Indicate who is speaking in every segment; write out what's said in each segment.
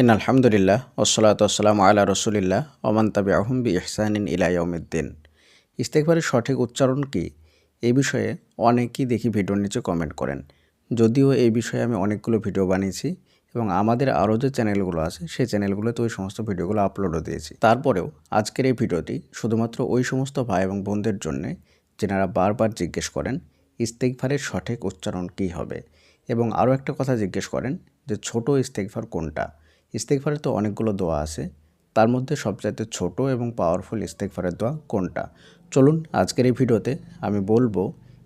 Speaker 1: In আলহামদুলিল্লাহ ওসলাত আসসালাম আল্লাহ রসুলিল্লাহ ওমান তাবি আহম বি ইহসানিন ইলাইউমিদ্দিন ইস্তেকবারের সঠিক উচ্চারণ কি? এই বিষয়ে অনেকেই দেখি ভিডিওর নিচে কমেন্ট করেন। যদিও এই বিষয়ে আমি অনেকগুলো ভিডিও বানিয়েছি এবং আমাদের আরও যে চ্যানেলগুলো আছে, সেই চ্যানেলগুলোতে ওই সমস্ত ভিডিওগুলো আপলোডও দিয়েছি। তারপরেও আজকের এই ভিডিওটি শুধুমাত্র ওই সমস্ত ভাই এবং বোনদের জন্যে যেনারা বারবার জিজ্ঞেস করেন ইস্তেকভারের সঠিক উচ্চারণ কী হবে? এবং আরও একটা কথা জিজ্ঞেস করেন যে ছোট ইস্তেকভার কোনটা? ইস্তেকফারের তো অনেকগুলো দোয়া আছে। তার মধ্যে সবচাইতে ছোট এবং পাওয়ারফুল ইস্তেকফারের দোয়া কোনটা? চলুন আজকের এই ভিডিওতে আমি বলব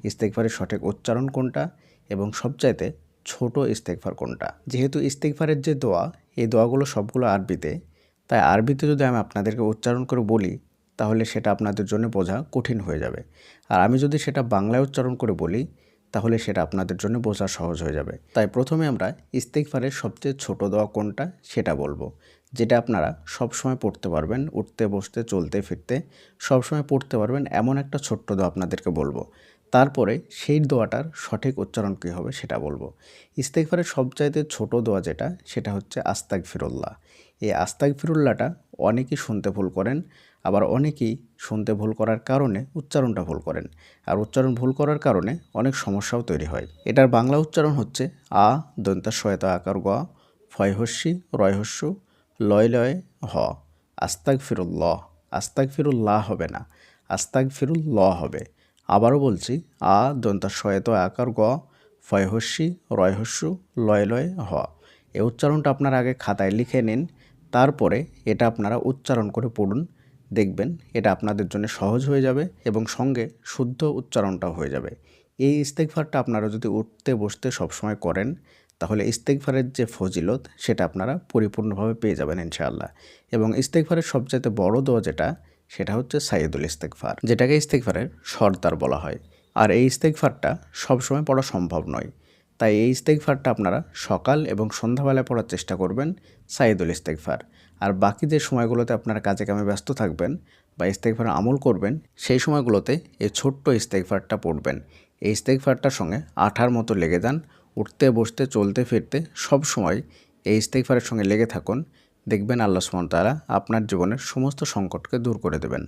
Speaker 1: ইস্তেকফারের সঠিক উচ্চারণ কোনটা এবং সবচাইতে ছোট ইস্তেকফার কোনটা। যেহেতু ইস্তেকফারের যে দোয়া, এই দোয়াগুলো সবগুলো আরবিতে, তাই আরবিতে যদি আমি আপনাদেরকে উচ্চারণ করে বলি, তাহলে সেটা আপনাদের জন্য বোঝা কঠিন হয়ে যাবে। আর আমি যদি সেটা বাংলায় উচ্চারণ করে বলি তাহলে সেটা আপনাদের জন্য বোঝা সহজ হয়ে যাবে। তাই প্রথমে আমরা ইস্তেকফারের সবচেয়ে ছোট দোয়া কোনটা সেটা বলব, যেটা আপনারা সবসময় পড়তে পারবেন, উঠতে, বসতে, চলতে, ফিরতে, সবসময় পড়তে পারবেন এমন একটা ছোট্ট দোয়া আপনাদেরকে বলব। তারপরে সেই দোয়াটার সঠিক উচ্চারণ কী হবে সেটা বলব। ইস্তেকফারের সবচাইতে ছোট দোয়া যেটা, সেটা হচ্ছে আস্তাক ফিরুল্লাহ এই আস্তাক ফিরুল্লাহটা অনেকেই শুনতে ভুল করেন আবার অনেকেই শুনতে ভুল করার কারণে উচ্চারণটা ভুল করেন। আর উচ্চারণ ভুল করার কারণে অনেক সমস্যাও তৈরি হয়। এটার বাংলা উচ্চারণ হচ্ছে আ, দন্তা শয়তা আকার গ ফয়হস্যি রয়হস্য লয় লয় হ। আস্তাক ফিরুল আস্তাক ফিরুল্লাহ হবে না আস্তাক ফিরুল ল হবে। আবারও বলছি, আ, দন্তা শয়ত আকার গ ফয়হস্যি রয়হস্য লয় লয় হ। এই উচ্চারণটা আপনার আগে খাতায় লিখে নিন, তারপরে এটা আপনারা উচ্চারণ করে পড়ুন। দেখবেন এটা আপনাদের জন্য সহজ হয়ে যাবে এবং সঙ্গে শুদ্ধ উচ্চারণটাও হয়ে যাবে। এই ইস্তেকফারটা আপনারা যদি উঠতে বসতে সবসময় করেন, তাহলে ইস্তেকফারের যে ফজিলত, সেটা আপনারা পরিপূর্ণভাবে পেয়ে যাবেন ইনশাআল্লাহ। এবং ইস্তেকফারের সবচাইতে বড় দোয়া যেটা, সেটা হচ্ছে সাইদুল ইস্তেকফার যেটাকে ইস্তেকফারের সর্দার বলা হয়। আর এই ইস্তেকফারটা সবসময় পড়া সম্ভব নয়। তাই এই ইস্তেকফারটা আপনারা সকাল এবং সন্ধ্যাবেলায় পড়ার চেষ্টা করবেন সাইদুল ইস্তেকফার আর বাকি যে সময়গুলোতে আপনারা কাজে কামে ব্যস্ত থাকবেন বা ইস্তেকফার আমল করবেন, সেই সময়গুলোতে এই ছোট্ট ইস্তেকফারটা পড়বেন। এই ইস্তেকফারটার সঙ্গে আঠার মতো লেগে যান, উঠতে, বসতে, চলতে, ফিরতে, সব সময় এই ইস্তেকফারের সঙ্গে লেগে থাকুন। দেখবেন আল্লাহ সুমন তারা আপনার জীবনের সমস্ত সংকটকে দূর করে দেবেন।